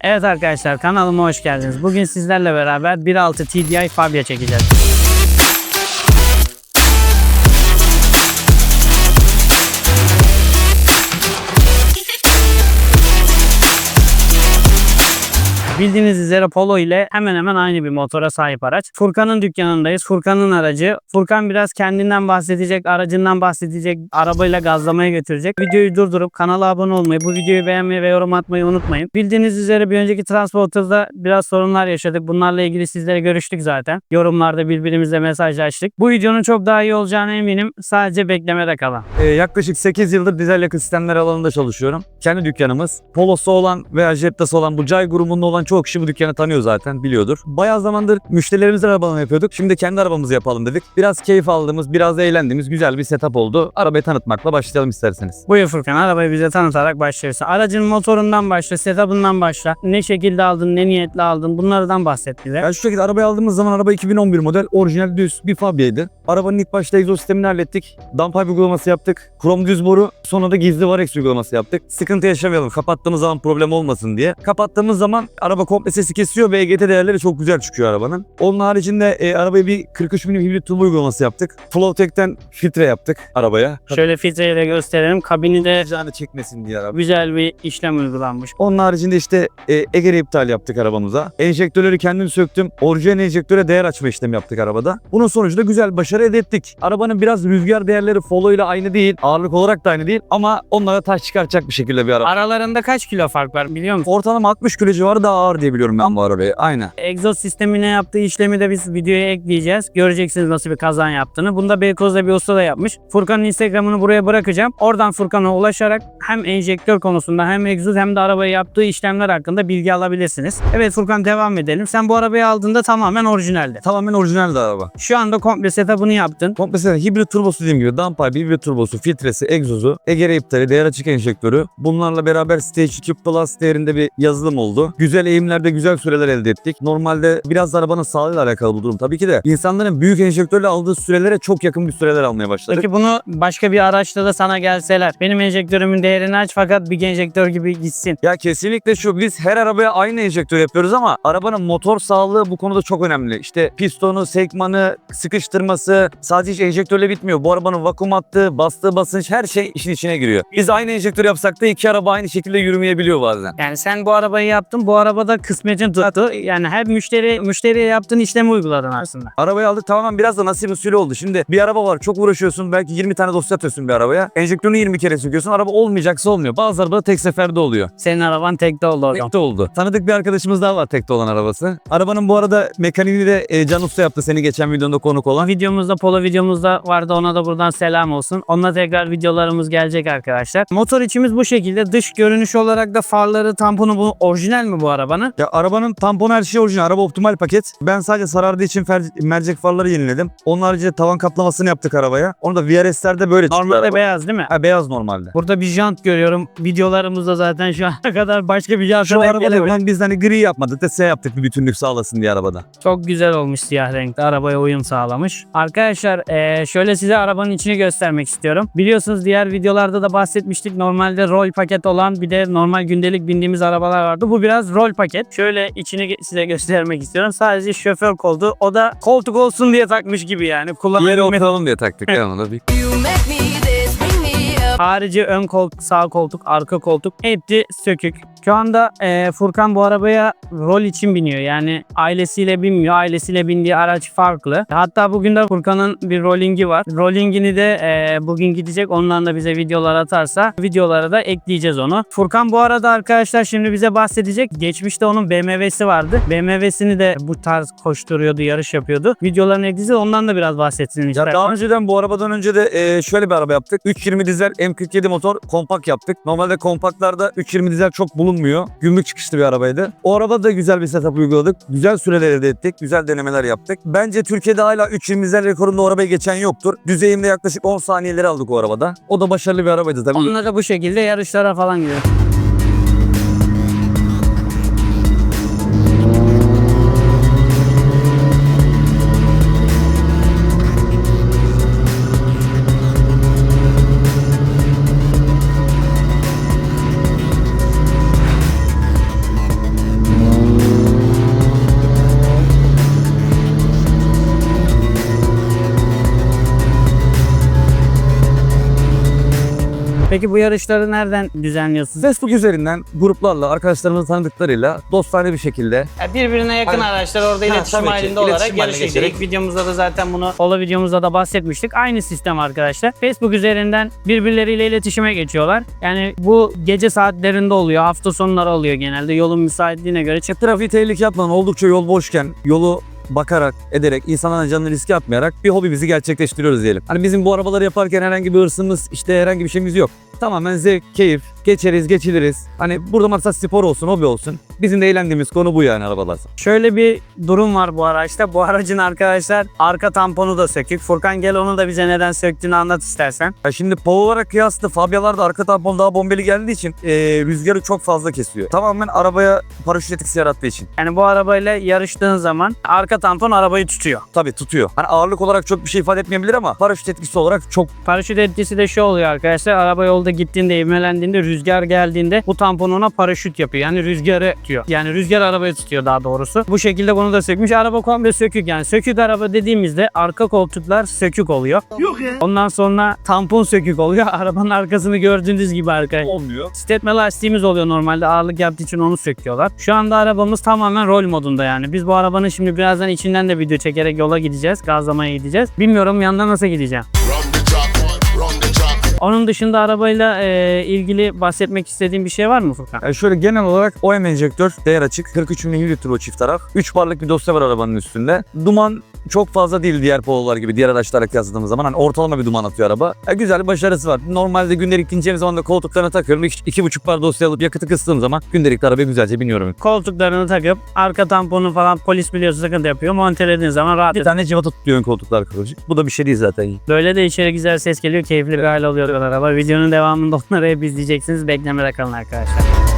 Evet arkadaşlar kanalıma hoş geldiniz. Bugün sizlerle beraber 1.6 TDI Fabia çekeceğiz. Bildiğiniz üzere Polo ile hemen hemen aynı bir motora sahip araç. Furkan'ın dükkanındayız. Furkan'ın aracı. Furkan biraz kendinden bahsedecek, aracından bahsedecek, arabayla gazlamaya götürecek. Videoyu durdurup kanala abone olmayı, bu videoyu beğenmeyi ve yorum atmayı unutmayın. Bildiğiniz üzere bir önceki Transporter'da biraz sorunlar yaşadık. Bunlarla ilgili sizlere görüştük zaten. Yorumlarda birbirimizle mesajlaştık. Bu videonun çok daha iyi olacağına eminim. Sadece beklemede kalan. Ee, yaklaşık 8 yıldır dizel yakıt sistemleri alanında çalışıyorum. Kendi dükkanımız. Polo'su olan veya Jetta'sı olan bu Cay grubunda olan çoğu kişi bu dükkanı tanıyor zaten biliyordur. Bayağı zamandır müşterilerimizle arabalama yapıyorduk. Şimdi kendi arabamızı yapalım dedik. Biraz keyif aldığımız, biraz eğlendiğimiz güzel bir setup oldu. Arabayı tanıtmakla başlayalım isterseniz. Buyur Furkan arabayı bize tanıtarak başlıyorsun. Aracın motorundan başla, setup'ından başla. Ne şekilde aldın, ne niyetle aldın bunlardan bahset bize. Ya şu şekilde arabayı aldığımız zaman araba 2011 model orijinal düz bir Fabia'ydı. Arabanın ilk başta egzoz sistemini hallettik. Downpipe uygulaması yaptık. Krom düz boru sonra da gizli varex uygulaması yaptık. Sıkıntı yaşamayalım kapattığımız zaman problem olmasın diye. Kapattığımız zaman araba komple sesi kesiyor ve EGT değerleri çok güzel çıkıyor arabanın. Onun haricinde e, arabaya bir 43 mm hibrit turbo uygulaması yaptık. Flowtek'ten filtre yaptık arabaya. Şöyle filtreyi de gösterelim. Kabini de Canı çekmesin diye araba. güzel bir işlem uygulanmış. Onun haricinde işte e, egeri iptal yaptık arabamıza. Enjektörleri kendim söktüm. Orijinal enjektöre değer açma işlemi yaptık arabada. Bunun sonucunda güzel başarı elde ettik. Arabanın biraz rüzgar değerleri follow ile aynı değil. Ağırlık olarak da aynı değil. Ama onlara taş çıkartacak bir şekilde bir araba. Aralarında kaç kilo fark var biliyor musun? Ortalama 60 kilo civarı daha ağır diye biliyorum ben bu arabayı. Aynen. Egzoz sistemine yaptığı işlemi de biz videoya ekleyeceğiz. Göreceksiniz nasıl bir kazan yaptığını. Bunda Beykoz'da bir usta da yapmış. Furkan'ın Instagram'ını buraya bırakacağım. Oradan Furkan'a ulaşarak hem enjektör konusunda hem egzoz hem de arabaya yaptığı işlemler hakkında bilgi alabilirsiniz. Evet Furkan devam edelim. Sen bu arabayı aldığında tamamen orijinaldi. Tamamen orijinal de araba. Şu anda komple setup'ını yaptın. Komple hibrit turbosu dediğim gibi downpipe, hibrit turbosu, filtresi, egzozu, egere iptali, değer açık enjektörü. Bunlarla beraber Stage 2 Plus değerinde bir yazılım oldu. Güzel eğimlerde güzel süreler elde ettik. Normalde biraz da arabanın sağlığıyla alakalı bu durum tabii ki de. insanların büyük enjektörle aldığı sürelere çok yakın bir süreler almaya başladık. Peki bunu başka bir araçta da sana gelseler. Benim enjektörümün değerini aç fakat bir enjektör gibi gitsin. Ya kesinlikle şu biz her arabaya aynı enjektör yapıyoruz ama arabanın motor sağlığı bu konuda çok önemli. İşte pistonu, sekmanı, sıkıştırması sadece hiç enjektörle bitmiyor. Bu arabanın vakum attığı, bastığı basınç her şey işin içine giriyor. Biz aynı enjektör yapsak da iki araba aynı şekilde yürümeyebiliyor bazen. Yani sen bu arabayı yaptın. Bu arabada kısmetin tuttu. Yani her müşteri müşteriye yaptığın işlemi uyguladın aslında. Arabayı aldık tamamen biraz da nasip usulü oldu. Şimdi bir araba var çok uğraşıyorsun belki 20 tane dosya atıyorsun bir arabaya. Enjektörünü 20 kere söküyorsun araba olmayacaksa olmuyor. Bazı arabada tek seferde oluyor. Senin araban tekte oldu zaman. Tekte oldu. Tanıdık bir arkadaşımız daha var tekte olan arabası. Arabanın bu arada mekaniğini de e, Can Usta yaptı seni geçen videonda konuk olan. Videomuzda polo videomuzda vardı ona da buradan selam olsun. Onunla tekrar videolarımız gelecek arkadaşlar. Motor içimiz bu şekilde. Dış görünüş olarak da farları, tamponu bu orijinal mi bu arabanın? Ya arabanın tampon her şey orijinal. Araba optimal paket. Ben sadece sarardığı için fer- mercek farları yeniledim. Onun haricinde tavan kaplamasını yaptık arabaya. Onu da VRS'lerde böyle çıktı Normalde araba. beyaz değil mi? Ha, beyaz normalde. Burada bir jant görüyorum. Videolarımızda zaten şu ana kadar başka bir jant Şu arabada ben biz hani gri yapmadık da siyah yaptık bir bütünlük sağlasın diye arabada. Çok güzel olmuş siyah renkte. Arabaya uyum sağlamış. Arkadaşlar eee, şöyle size arabanın içini göstermek istiyorum. Biliyorsunuz diğer videolarda da bahsetmiştik. Normalde rol paket olan bir de normal gündelik bindiğimiz arabalar vardı. Bu biraz rol paket. Şöyle içini size göstermek istiyorum. Sadece şoför koltuğu. O da koltuk olsun diye takmış gibi yani. Yere Kullanabilmek oturalım diye taktık yanına bir. You make me Harici ön koltuk, sağ koltuk, arka koltuk hepsi sökük. Şu anda e, Furkan bu arabaya rol için biniyor. Yani ailesiyle binmiyor. Ailesiyle bindiği araç farklı. Hatta bugün de Furkan'ın bir rollingi var. Rollingini de e, bugün gidecek. Ondan da bize videolar atarsa videolara da ekleyeceğiz onu. Furkan bu arada arkadaşlar şimdi bize bahsedecek. Geçmişte onun BMW'si vardı. BMW'sini de bu tarz koşturuyordu, yarış yapıyordu. Videolarını ekleyeceğiz. Ondan da biraz bahsetsin. Ya daha önceden bu arabadan önce de e, şöyle bir araba yaptık. 320 dizel M47 motor kompakt yaptık. Normalde kompaktlarda 320 dizel çok bulunmuyor. Gümrük çıkışlı bir arabaydı. O arabada da güzel bir setup uyguladık. Güzel süreler elde ettik. Güzel denemeler yaptık. Bence Türkiye'de hala 320 dizel rekorunda o arabayı geçen yoktur. Düzeyimde yaklaşık 10 saniyeleri aldık o arabada. O da başarılı bir arabaydı tabii. Onunla da bu şekilde yarışlara falan gidiyor. Peki bu yarışları nereden düzenliyorsunuz? Facebook üzerinden gruplarla, arkadaşlarımızın tanıdıklarıyla dostane bir şekilde Ya birbirine yakın Aynen. araçlar orada Ha, iletişim halinde olarak İletişim haline yarışıyor. İlk videomuzda da zaten bunu Ola videomuzda da bahsetmiştik. Aynı sistem arkadaşlar. Facebook üzerinden birbirleriyle iletişime geçiyorlar. Yani bu gece saatlerinde oluyor. Hafta sonları oluyor genelde. Yolun müsaitliğine göre çık. trafiği tehlike yapmadan oldukça yol boşken yolu bakarak, ederek, insanların canını riske atmayarak bir hobimizi gerçekleştiriyoruz diyelim. Hani bizim bu arabaları yaparken herhangi bir hırsımız, işte herhangi bir şeyimiz yok. Tamamen zevk, keyif, geçeriz, geçiliriz. Hani burada maksat spor olsun, hobi olsun. Bizim de eğlendiğimiz konu bu yani arabalar. Şöyle bir durum var bu araçta. Bu aracın arkadaşlar arka tamponu da sökük. Furkan gel onu da bize neden söktüğünü anlat istersen. Ya şimdi PAV olarak kıyasla Fabia'larda arka tampon daha bombeli geldiği için e, rüzgarı çok fazla kesiyor. Tamamen arabaya paraşüt etkisi yarattığı için. Yani bu arabayla yarıştığın zaman arka tampon arabayı tutuyor. Tabii tutuyor. Hani ağırlık olarak çok bir şey ifade etmeyebilir ama paraşüt etkisi olarak çok Paraşüt etkisi de şu oluyor arkadaşlar. Araba yolda gittiğinde, ivmelendiğinde, rüzgar geldiğinde bu tampon ona paraşüt yapıyor. Yani rüzgarı tutuyor. Yani rüzgar arabayı tutuyor daha doğrusu. Bu şekilde bunu da sökmüş. Araba komple sökük yani. Sökük araba dediğimizde arka koltuklar sökük oluyor. Yok ya. Ondan sonra tampon sökük oluyor. Arabanın arkasını gördüğünüz gibi arkadaşlar. olmuyor. Stepme lastiğimiz oluyor normalde ağırlık yaptığı için onu söküyorlar. Şu anda arabamız tamamen rol modunda yani. Biz bu arabanın şimdi birazdan içinden de video çekerek yola gideceğiz. Gazlamaya gideceğiz. Bilmiyorum yandan nasıl gideceğim. Run Onun dışında arabayla e, ilgili bahsetmek istediğin bir şey var mı Furkan? Yani şöyle genel olarak OM enjektör değer açık. 43 mililitre o çift taraf. 3 barlık bir dosya var arabanın üstünde. Duman çok fazla değil diğer pololar gibi diğer araçlara kıyasladığımız zaman. Hani ortalama bir duman atıyor araba. Ya güzel başarısı var. Normalde gündelik bineceğim zaman da koltuklarına takıyorum. 2,5 bar dosya alıp yakıtı kıstığım zaman gündelikte arabaya güzelce biniyorum. Koltuklarını takıp arka tamponu falan polis biliyorsa sıkıntı yapıyor. Montelediğin zaman rahat Bir tane civata tutuyor ön koltuklar kıvırcık. Bu da bir şey değil zaten. Böyle de içeri güzel ses geliyor. Keyifli bir hale oluyor araba. Videonun devamında onları hep izleyeceksiniz. Beklemede kalın arkadaşlar.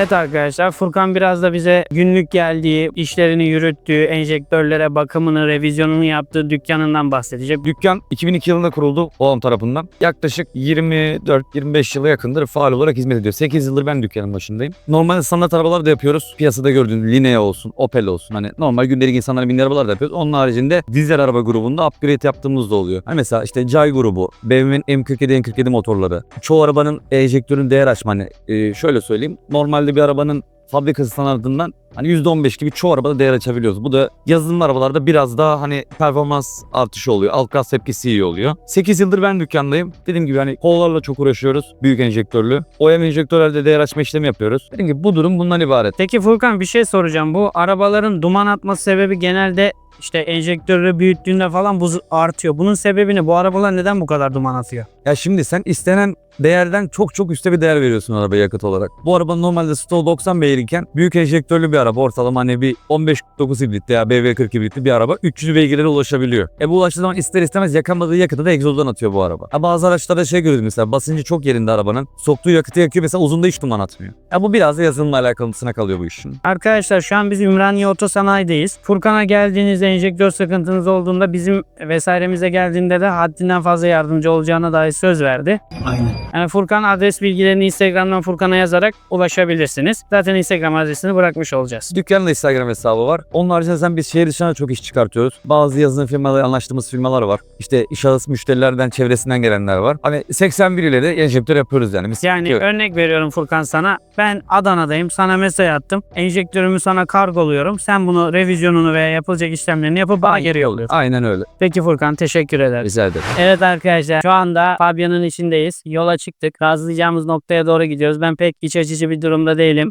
Evet arkadaşlar Furkan biraz da bize günlük geldiği, işlerini yürüttüğü, enjektörlere bakımını, revizyonunu yaptığı dükkanından bahsedecek. Dükkan 2002 yılında kuruldu Oğlan tarafından. Yaklaşık 24-25 yıla yakındır faal olarak hizmet ediyor. 8 yıldır ben dükkanın başındayım. Normalde standart arabalar da yapıyoruz. Piyasada gördüğünüz Linea olsun, Opel olsun. Hani normal gündelik insanların bindiği arabalar da yapıyoruz. Onun haricinde dizel araba grubunda upgrade yaptığımız da oluyor. Hani mesela işte Jay grubu, BMW'nin M47, M47 motorları. Çoğu arabanın enjektörün değer açma. Hani e, şöyle söyleyeyim. Normalde bir arabanın fabrikası standartından hani %15 gibi çoğu arabada değer açabiliyoruz. Bu da yazılımlı arabalarda biraz daha hani performans artışı oluyor. Alt gaz tepkisi iyi oluyor. 8 yıldır ben dükkandayım. Dediğim gibi hani kollarla çok uğraşıyoruz. Büyük enjektörlü. OM enjektörlerde değer açma işlemi yapıyoruz. Dediğim gibi bu durum bundan ibaret. Peki Furkan bir şey soracağım. Bu arabaların duman atması sebebi genelde işte enjektörü büyüttüğünde falan buz artıyor. Bunun sebebini bu arabalar neden bu kadar duman atıyor? Ya şimdi sen istenen değerden çok çok üstte bir değer veriyorsun arabaya yakıt olarak. Bu araba normalde Stol 90 beygirken büyük enjektörlü bir araba ortalama hani bir 15-49 hibritli ya BV40 hibritli bir araba 300 beygirlere ulaşabiliyor. E bu ulaştığı zaman ister istemez yakamadığı yakıtı da egzozdan atıyor bu araba. Ha bazı araçlarda şey görüyoruz mesela basıncı çok yerinde arabanın. Soktuğu yakıtı yakıyor mesela uzunda hiç duman atmıyor. Ya bu biraz da yazılımla alakalısına kalıyor bu işin. Arkadaşlar şu an biz Ümraniye Otosanayi'deyiz. Furkan'a geldiğinizde enjektör sıkıntınız olduğunda bizim vesairemize geldiğinde de haddinden fazla yardımcı olacağına dair söz verdi. Aynen. Yani Furkan adres bilgilerini Instagram'dan Furkan'a yazarak ulaşabilirsiniz. Zaten Instagram adresini bırakmış olacağız. Dükkanın da Instagram hesabı var. Onun haricinde sen biz şehir dışına çok iş çıkartıyoruz. Bazı yazılım firmaları anlaştığımız firmalar var. İşte şahıs müşterilerden çevresinden gelenler var. Hani 81 ile de enjektör yapıyoruz yani. Biz Yani Evet. örnek veriyorum Furkan sana. Ben Adana'dayım. Sana mesaj attım. Enjektörümü sana kargoluyorum. Sen bunu revizyonunu veya yapılacak işlemlerini yapıp bana geri yolluyorsun. Aynen öyle. Peki Furkan teşekkür ederiz. Rica ederim. Evet arkadaşlar şu anda Fabian'ın içindeyiz. Yola çıktık. Gazlayacağımız noktaya doğru gidiyoruz. Ben pek iç açıcı bir durumda değilim.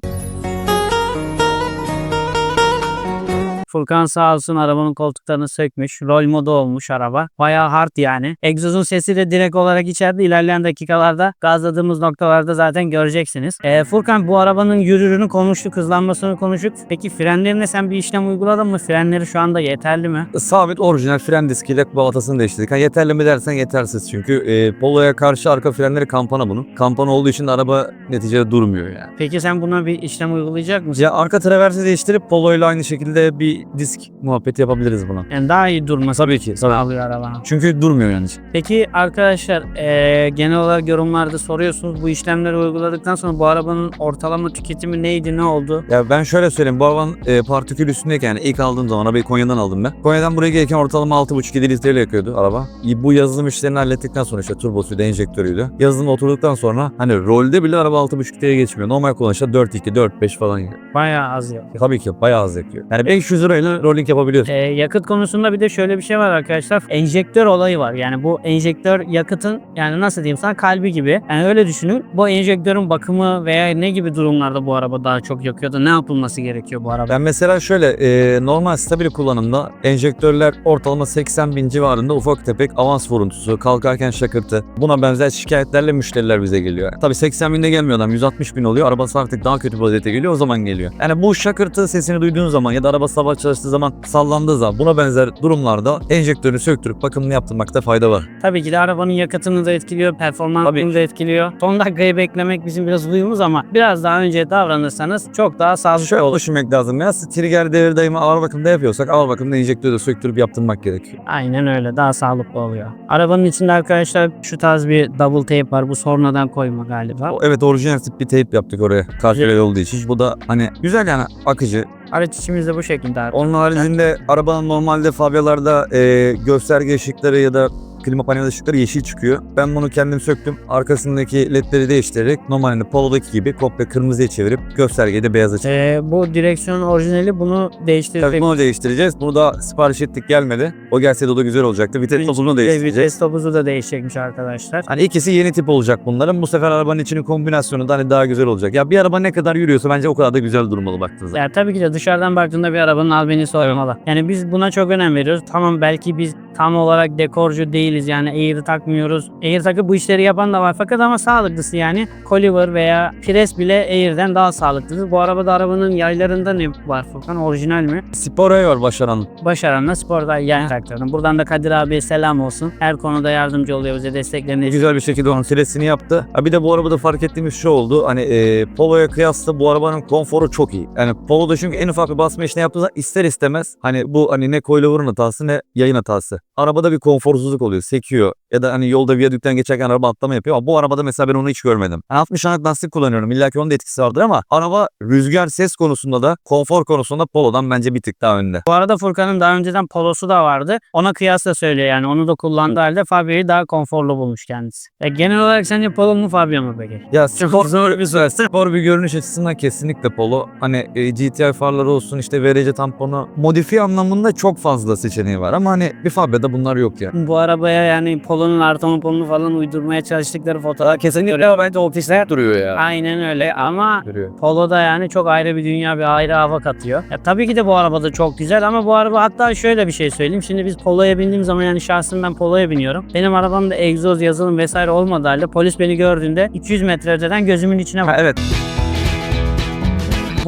Furkan sağ olsun arabanın koltuklarını sökmüş. Rol modu olmuş araba. Bayağı hard yani. Egzozun sesi de direkt olarak içeride. İlerleyen dakikalarda gazladığımız noktalarda zaten göreceksiniz. Ee, Furkan bu arabanın yürürünü konuştuk. Hızlanmasını konuştuk. Peki frenlerine sen bir işlem uyguladın mı? Frenleri şu anda yeterli mi? Sabit orijinal fren diskiyle balatasını değiştirdik. Ha, yeterli mi dersen yetersiz çünkü e, Polo'ya karşı arka frenleri kampana bunun. Kampana olduğu için araba neticede durmuyor yani. Peki sen buna bir işlem uygulayacak mısın? Ya arka traversi değiştirip Polo ile aynı şekilde bir bir disk muhabbeti yapabiliriz buna. Yani daha iyi durması Tabii ki. Tabii. sağlıyor arabanın. Çünkü durmuyor yani. Peki arkadaşlar eee, genel olarak yorumlarda soruyorsunuz. Bu işlemleri uyguladıktan sonra bu arabanın ortalama tüketimi neydi ne oldu? Ya ben şöyle söyleyeyim. Bu arabanın e, partikül üstündeyken yani ilk aldığım zaman arabayı Konya'dan aldım ben. Konya'dan buraya gelirken ortalama 6,5-7 litreyle yakıyordu araba. Bu yazılım işlerini hallettikten sonra işte turbosuydu, enjektörüydü. Yazılım oturduktan sonra hani rolde bile araba 6,5 litreye geçmiyor. Normal kullanışta 4,2, 4,5 falan. Bayağı az ya. Tabii ki bayağı az yakıyor. Yani 500 lirayla rolling yapabiliyorsun. Eee, yakıt konusunda bir de şöyle bir şey var arkadaşlar. Enjektör olayı var. Yani bu enjektör yakıtın yani nasıl diyeyim sana kalbi gibi. Yani öyle düşünün. Bu enjektörün bakımı veya ne gibi durumlarda bu araba daha çok yakıyor da ne yapılması gerekiyor bu araba? Ben mesela şöyle e, normal stabil kullanımda enjektörler ortalama 80 bin civarında ufak tefek avans vuruntusu, kalkarken şakırtı. Buna benzer şikayetlerle müşteriler bize geliyor. Tabii 80 binde gelmiyor adam 160 bin oluyor. Arabası artık daha kötü vaziyete geliyor o zaman geliyor. Yani bu şakırtı sesini duyduğun zaman ya da araba sabah çalıştığı zaman sallandığı zaman buna benzer durumlarda enjektörü söktürüp bakımını yaptırmakta fayda var. Tabii ki de arabanın yakıtını da etkiliyor, performansını da etkiliyor. Son dakikayı beklemek bizim biraz huyumuz ama biraz daha önce davranırsanız çok daha sağlıklı Şöyle olur. düşünmek lazım ya. Trigger devir daima ağır bakımda yapıyorsak ağır bakımda enjektörü de söktürüp yaptırmak gerekiyor. Aynen öyle. Daha sağlıklı oluyor. Arabanın içinde arkadaşlar şu tarz bir double tape var. Bu sonradan koyma galiba. Evet orijinal tip bir teyp yaptık oraya. Karşıya olduğu için. Bu da hani güzel yani akıcı. Araç içimiz de bu şekilde abi. Onun haricinde arabanın normalde Fabia'larda e, gösterge ışıkları ya da klima panel ışıkları yeşil çıkıyor. Ben bunu kendim söktüm. Arkasındaki ledleri değiştirerek normalde Polo'daki gibi komple kırmızıya çevirip göstergeyi de beyaza çevirdim. Ee, bu direksiyon orijinali bunu Tabii değiştirdik. bunu değiştireceğiz. Bunu da sipariş ettik gelmedi. O gelseydi o da güzel olacaktı. Vites topunu değiştireceğiz. Vites topuzu da değişecekmiş arkadaşlar. Hani ikisi yeni tip olacak bunların. Bu sefer arabanın içinin kombinasyonu da hani daha güzel olacak. Ya bir araba ne kadar yürüyorsa bence o kadar da güzel durmalı baktığınız zaman. Ya tabii ki de dışarıdan baktığında bir arabanın albenisi olmalı. Yani biz buna çok önem veriyoruz. Tamam belki biz tam olarak dekorcu değiliz yani Air'i takmıyoruz. Air takıp bu işleri yapan da var fakat ama sağlıklısı yani Coliver veya Pires bile Air'den daha sağlıklıdır. Bu arabada arabanın yaylarında ne var Furkan? Orijinal mi? Spora var başaran. Başaranla sporda yay taktırdım. Buradan da Kadir abiye selam olsun. Her konuda yardımcı oluyor bize desteklerini. Güzel bir şekilde onun silesini yaptı. Ha bir de bu arabada fark ettiğimiz şu oldu. Hani e, Polo'ya kıyasla bu arabanın konforu çok iyi. Yani Polo'da çünkü en ufak bir basma işini yaptığı zaman ister istemez hani bu hani ne coilover'ın hatası ne yayın hatası. Arabada bir konforsuzluk oluyor. Sekiyor. Ya da hani yolda viyadükten geçerken araba atlama yapıyor ama bu arabada mesela ben onu hiç görmedim. Ben 60 anlık lastik kullanıyorum. İlla ki onun da etkisi vardır ama araba rüzgar ses konusunda da konfor konusunda Polo'dan bence bir tık daha önde. Bu arada Furkan'ın daha önceden polosu da vardı. Ona kıyasla söylüyor yani. Onu da kullandığı halde Fabia'yı daha konforlu bulmuş kendisi. Ya genel olarak sence polo mu Fabia mı peki? Ya spor zor bir söz. Spor bir görünüş açısından kesinlikle polo. Hani e, GTI farları olsun işte VRC tamponu modifiye anlamında çok fazla seçeneği var ama hani bir Fabia'da bunlar yok ya. Bu arabaya yani polonun artomonunu falan uydurmaya çalıştıkları fotoğraf. Kesinlikle bence ofisler duruyor ya. Aynen öyle ama Duruyor. Polo'da yani çok ayrı bir dünya, bir ayrı hava katıyor. Ya tabii ki de bu araba da çok güzel ama bu araba hatta şöyle bir şey söyleyeyim. Şimdi biz Polo'ya bindiğim zaman yani şahsen ben Polo'ya biniyorum. Benim arabamda egzoz, yazılım vesaire olmadığı halde polis beni gördüğünde 200 metre öteden gözümün içine Ha, bak. evet.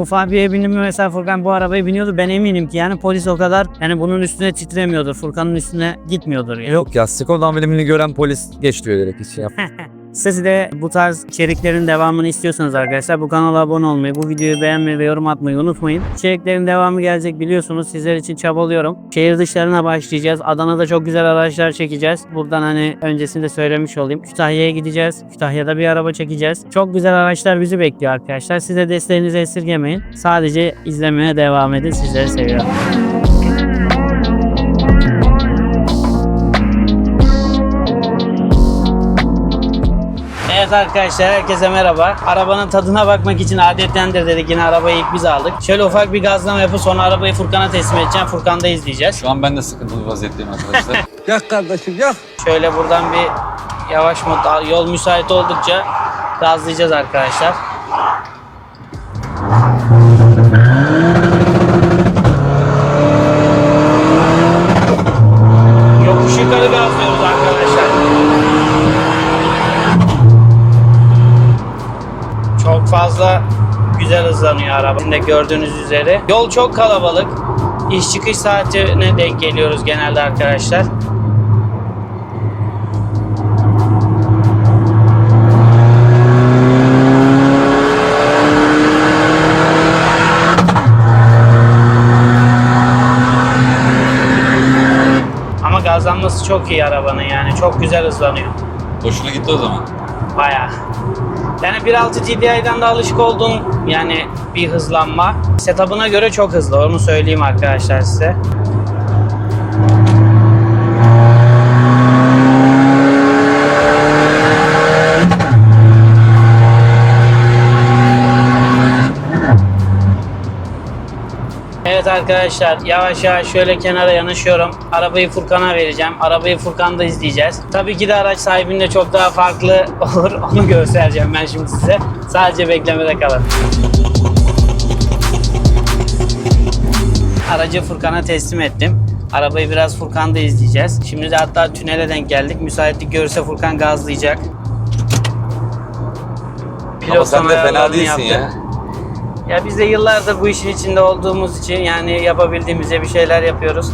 Fabia'ya bindim mesela Furkan bu arabaya biniyordu. Ben eminim ki yani polis o kadar yani bunun üstüne titremiyordur. Furkan'ın üstüne gitmiyordur yani. Yok ya Skoda amblemini gören polis geç diyor direkt hiç şey yap. Siz de bu tarz içeriklerin devamını istiyorsanız arkadaşlar bu kanala abone olmayı, bu videoyu beğenmeyi ve yorum atmayı unutmayın. İçeriklerin devamı gelecek biliyorsunuz. Sizler için çabalıyorum. Şehir dışlarına başlayacağız. Adana'da çok güzel araçlar çekeceğiz. Buradan hani öncesinde söylemiş olayım. Kütahya'ya gideceğiz. Kütahya'da bir araba çekeceğiz. Çok güzel araçlar bizi bekliyor arkadaşlar. Siz de desteğinizi esirgemeyin. Sadece izlemeye devam edin. Sizleri seviyorum. Evet arkadaşlar herkese merhaba. Arabanın tadına bakmak için adettendir dedik yine arabayı ilk biz aldık. Şöyle ufak bir gazlama yapıp sonra arabayı Furkan'a teslim edeceğim. Furkan'da izleyeceğiz. Şu an ben de sıkıntılı vaziyetteyim arkadaşlar. Yak kardeşim yak. Şöyle buradan bir yavaş mod yol müsait oldukça gazlayacağız arkadaşlar. fazla güzel hızlanıyor araba. Şimdi gördüğünüz üzere. Yol çok kalabalık. İş çıkış saatine denk geliyoruz genelde arkadaşlar. Ama gazlanması çok iyi arabanın yani. Çok güzel hızlanıyor. Hoşuna gitti o zaman. Bayağı. Yani 1.6 TDI'den de alışık olduğum yani bir hızlanma. Setup'ına göre çok hızlı. Onu söyleyeyim arkadaşlar size. Arkadaşlar yavaş yavaş şöyle kenara yanaşıyorum. Arabayı Furkan'a vereceğim. Arabayı Furkan'da izleyeceğiz. Tabii ki de araç sahibinde çok daha farklı olur. Onu göstereceğim ben şimdi size. Sadece beklemede kalın. Aracı Furkan'a teslim ettim. Arabayı biraz Furkan'da izleyeceğiz. Şimdi de hatta tünele denk geldik. Müsaitlik görürse Furkan gazlayacak. Ama sen de fena değilsin yaptı. ya. Ya biz de yıllardır bu işin içinde olduğumuz için yani yapabildiğimizde bir şeyler yapıyoruz.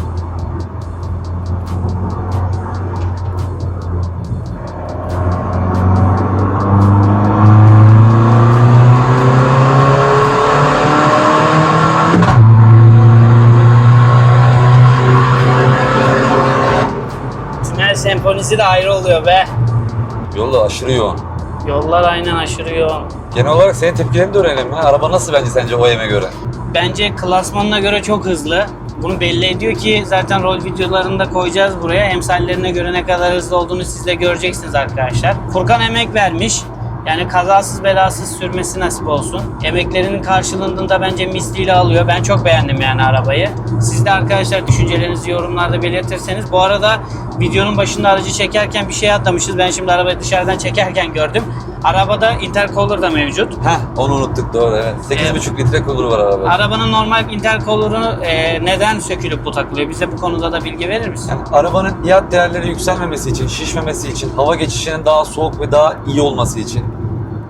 Tünel senfonisi de ayrı oluyor be. Yolda aşırı yoğun. Yollar aynen aşırı yoğun. Genel olarak senin tepkilerini de öğrenelim. Ha? Araba nasıl bence sence OEM'e göre? Bence klasmanına göre çok hızlı. Bunu belli ediyor ki zaten rol videolarında koyacağız buraya. Emsallerine göre ne kadar hızlı olduğunu siz de göreceksiniz arkadaşlar. Furkan emek vermiş. Yani kazasız belasız sürmesi nasip olsun. Emeklerinin karşılığında da bence misliyle alıyor. Ben çok beğendim yani arabayı. Siz de arkadaşlar düşüncelerinizi yorumlarda belirtirseniz. Bu arada videonun başında aracı çekerken bir şey atlamışız. Ben şimdi arabayı dışarıdan çekerken gördüm. Arabada intercooler da mevcut. Heh onu unuttuk doğru evet. 8,5 litre kuluru var arabada. Arabanın normal intercooler'ı e, neden sökülüp bu takılıyor? Bize bu konuda da bilgi verir misin? Yani arabanın iat değerleri yükselmemesi için, şişmemesi için, hava geçişinin daha soğuk ve daha iyi olması için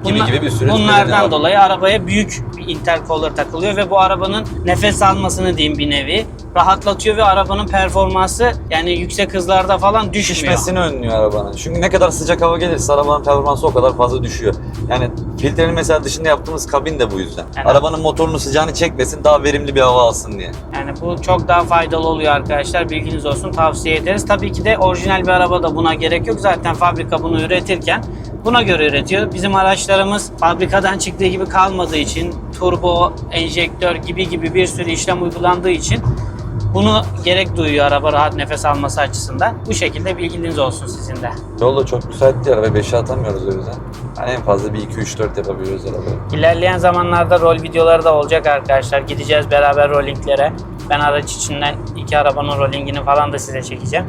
gibi Bunla- gibi bir sürü Bunlardan dolayı arabaya büyük bir intercooler takılıyor ve bu arabanın nefes almasını diyeyim bir nevi rahatlatıyor ve arabanın performansı yani yüksek hızlarda falan düşmüyor. Şişmesini önlüyor arabanın. Çünkü ne kadar sıcak hava gelirse arabanın performansı o kadar fazla düşüyor. Yani filtrenin mesela dışında yaptığımız kabin de bu yüzden. Evet. Arabanın motorunu sıcağını çekmesin, daha verimli bir hava alsın diye. Yani bu çok daha faydalı oluyor arkadaşlar. Bilginiz olsun tavsiye ederiz. Tabii ki de orijinal bir arabada buna gerek yok. Zaten fabrika bunu üretirken buna göre üretiyor. Bizim araçlarımız fabrikadan çıktığı gibi kalmadığı için turbo, enjektör gibi gibi bir sürü işlem uygulandığı için bunu gerek duyuyor araba rahat nefes alması açısından. Bu şekilde bilginiz olsun sizin de. Yolda çok müsait değil araba 5'e atamıyoruz o yüzden. Yani en fazla bir 2-3-4 yapabiliyoruz arabayı. İlerleyen zamanlarda rol videoları da olacak arkadaşlar. Gideceğiz beraber rollinglere. Ben araç içinden iki arabanın rollingini falan da size çekeceğim.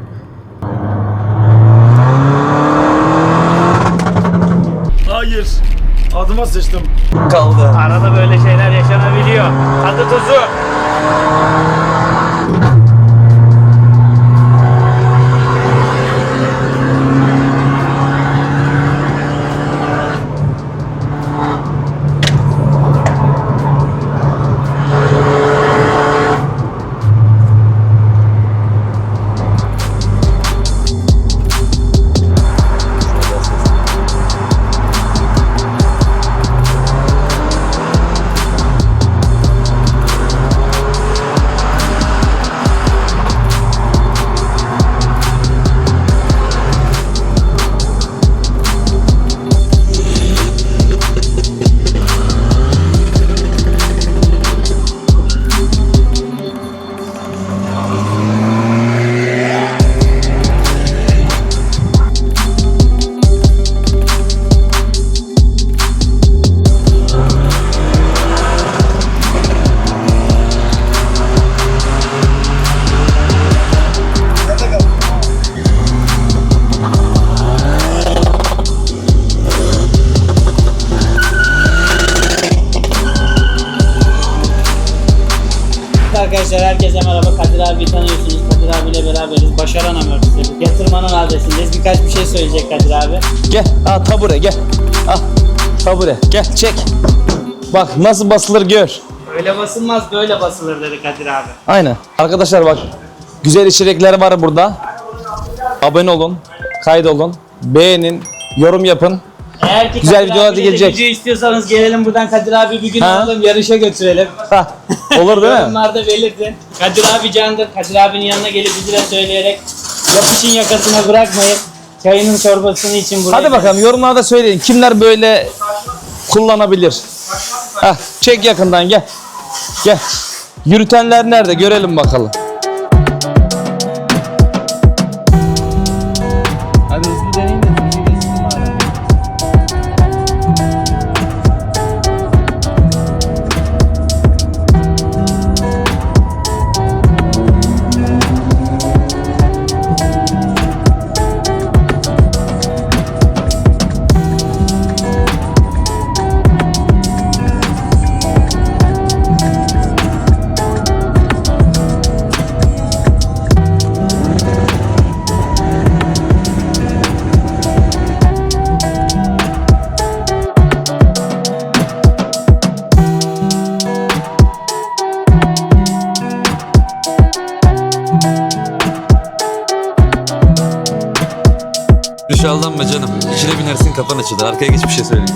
Hayır. Adıma sıçtım. Kaldı. Arada böyle şeyler yaşanabiliyor. Tadı tuzu. Thank you. Arkadaşlar herkese merhaba. Kadir abi tanıyorsunuz. Kadir abiyle beraberiz. Başaran amortisörü. Yatırmanın adresindeyiz. Birkaç bir şey söyleyecek Kadir abi. Gel. Aa tabure gel. Al. Tabure. Gel çek. Bak nasıl basılır gör. Öyle basılmaz böyle basılır dedi Kadir abi. Aynen. Arkadaşlar bak. Güzel içerikler var burada. Abone olun. Kaydolun. Beğenin. Yorum yapın. Eğer ki Güzel Kadir videolar da abiyle de gelecek. Video istiyorsanız gelelim buradan Kadir abi bir gün Ha? alalım yarışa götürelim. Hah. Olur değil mi? Yorumlarda belirtin. Kadir abi candır. Kadir abinin yanına gelip bizi de söyleyerek Yapışın yakasına bırakmayın. Çayının çorbasını için buraya. Hadi bakalım yorumlarda söyleyin. Kimler böyle kullanabilir? Heh, çek yakından gel. Gel. Yürütenler nerede? Görelim bakalım. Açılır. Arkaya geç bir şey söyleyeyim.